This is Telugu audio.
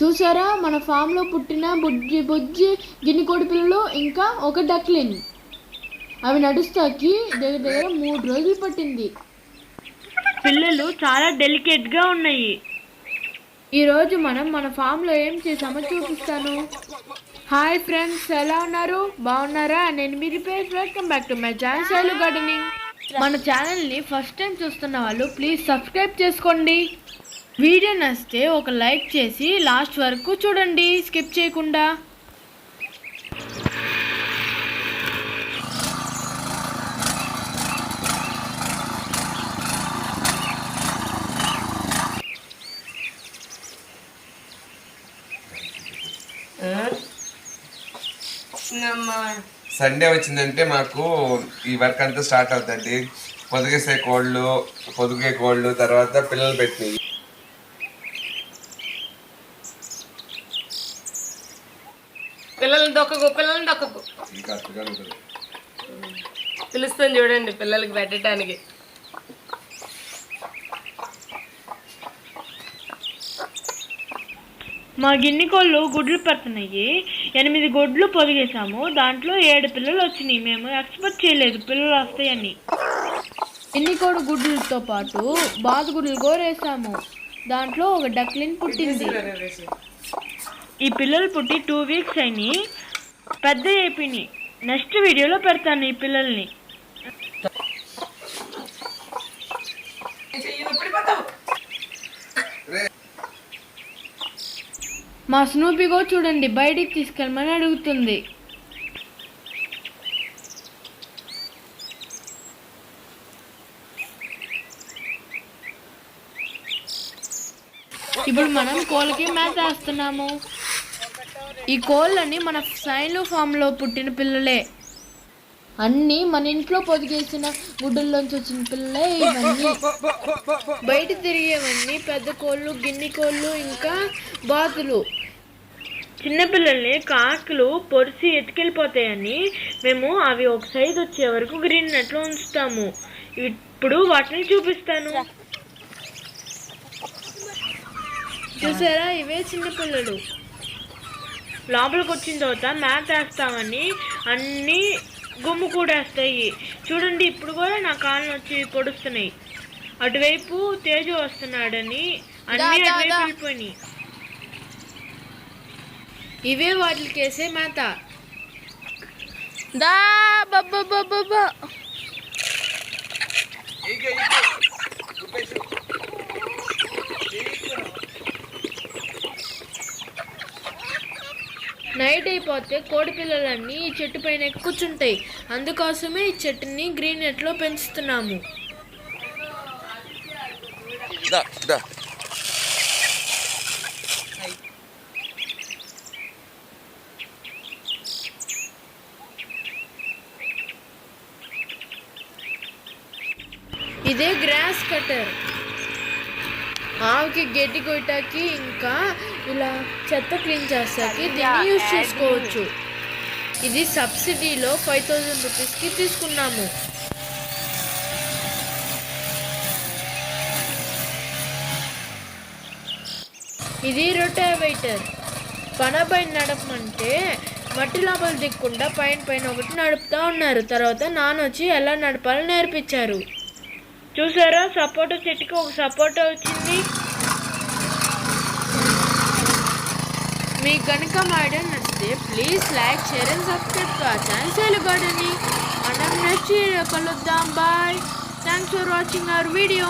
చూసారా మన ఫామ్లో పుట్టిన బుజ్జి బుజ్జి గిన్నె కోడి పిల్లలు ఇంకా ఒక డక్లిన్. అవి నడుస్తాకి దగ్గర దగ్గర మూడు రోజులు పట్టింది. పిల్లలు చాలా డెలికేట్గా ఉన్నాయి ఈరోజు మనం మన ఫామ్లో ఏం చేసామో చూపిస్తాను. హాయ్ ఫ్రెండ్స్ ఎలా ఉన్నారు? బాగున్నారా? నేను మీ repair welcome back to my channel Shailu gardening. మన ఛానల్ని ఫస్ట్ టైం చూస్తున్న వాళ్ళు ప్లీజ్ సబ్స్క్రైబ్ చేసుకోండి. వీడియో నచ్చితే ఒక లైక్ చేసి లాస్ట్ వరకు చూడండి. స్కిప్ చేయకుండా. సండే వచ్చిందంటే మాకు ఈ వర్క్ అంతా స్టార్ట్ అవుతుంది. పొదిగేసే కోళ్ళు పొదిగే కోళ్ళు తర్వాత పిల్లలు పెట్టినవి. పిల్లల్ని దొక్కకు పిల్లల్ని దొక్కకు. పిలుస్తాను చూడండి పిల్లలకి పెట్టడానికి. మా గిన్నె కోళ్ళు గుడ్లు పెడుతున్నాయి. ఎనిమిది గుడ్లు పొదిగేసాము దాంట్లో ఏడు పిల్లలు వచ్చినాయి. మేము ఎక్స్పెక్ట్ చేయలేదు పిల్లలు వస్తాయని. ఎన్ని కోడి గుడ్లతో పాటు బాతు గుడ్లు కోరేసాము దాంట్లో ఒక డక్లిన్ పుట్టింది. ఈ పిల్లలు పుట్టి టూ వీక్స్ అయినాయి పెద్ద అయిపోయినాయి నెక్స్ట్ వీడియోలో పెడతాను ఈ పిల్లల్ని. మా స్నూపిగో చూడండి బయటికి తీసుకెళ్ళమని అడుగుతుంది. ఇప్పుడు మనం కోళ్ళకి మేత వేస్తున్నాము ఈ కోళ్ళని మన సైన్లు ఫామ్లో పుట్టిన పిల్లలే. అన్నీ మన ఇంట్లో పొదిగేసిన గుడ్డల్లోంచి వచ్చిన పిల్లలే ఇవన్నీ. బయట తిరిగేవన్నీ పెద్ద కోళ్ళు గిన్నె కోళ్ళు ఇంకా బాతులు. చిన్నపిల్లల్ని కాకులు పొడిసి ఎత్తుకెళ్ళిపోతాయని మేము అవి ఒక సైజ్ వచ్చే వరకు గ్రీన్ నెట్లో ఉంచుతాము. ఇప్పుడు వాటిని చూపిస్తాను. చూసారా? ఇవే చిన్న పిల్లలు. లోపలికి వచ్చిన తర్వాత మ్యాథ్ వేస్తామని అన్ని గుమ్ము కూడేస్తాయి. చూడండి ఇప్పుడు కూడా నా కాళ్ళు వచ్చి పొడుస్తున్నాయి. అటువైపు తేజు వస్తున్నాడని అన్ని అటువైపు వెళ్ళిపోయినాయి. ఇవే వాటికి వేసే మేత దా బాబా నైట్ అయిపోతే కోడి పిల్లలన్నీ ఈ చెట్టు పైన కూర్చుంటాయి అందుకోసమే ఈ చెట్టుని గ్రీన్ నెట్లో పెంచుతున్నాము. ఇదే గ్రాస్ కటర్ ఆవుకి గడ్డి కొయ్యటానికి ఇంకా ఇలా చెత్త క్లీన్ చేస్తాకి దీన్ని యూజ్ చేసుకోవచ్చు. ఇది సబ్సిడీలో ఫైవ్ థౌజండ్ రూపీస్కి తీసుకున్నాము. ఇది రొటావేటర్. పన పైన నడపమంటే మట్టి లోపల దిక్కుండా పైన పైన ఒకటి నడుపుతా ఉన్నారు. తర్వాత నాన్న వచ్చి ఎలా నడపాలో నేర్పించారు. చూసారా? సపోటా చెట్టుకి ఒక సపోటా వచ్చింది. మీకు కనుక మా ఐడియా నచ్చితే please like share and subscribe to our channel మనం నెక్స్ట్ కలుద్దాం. Bye thanks for watching our video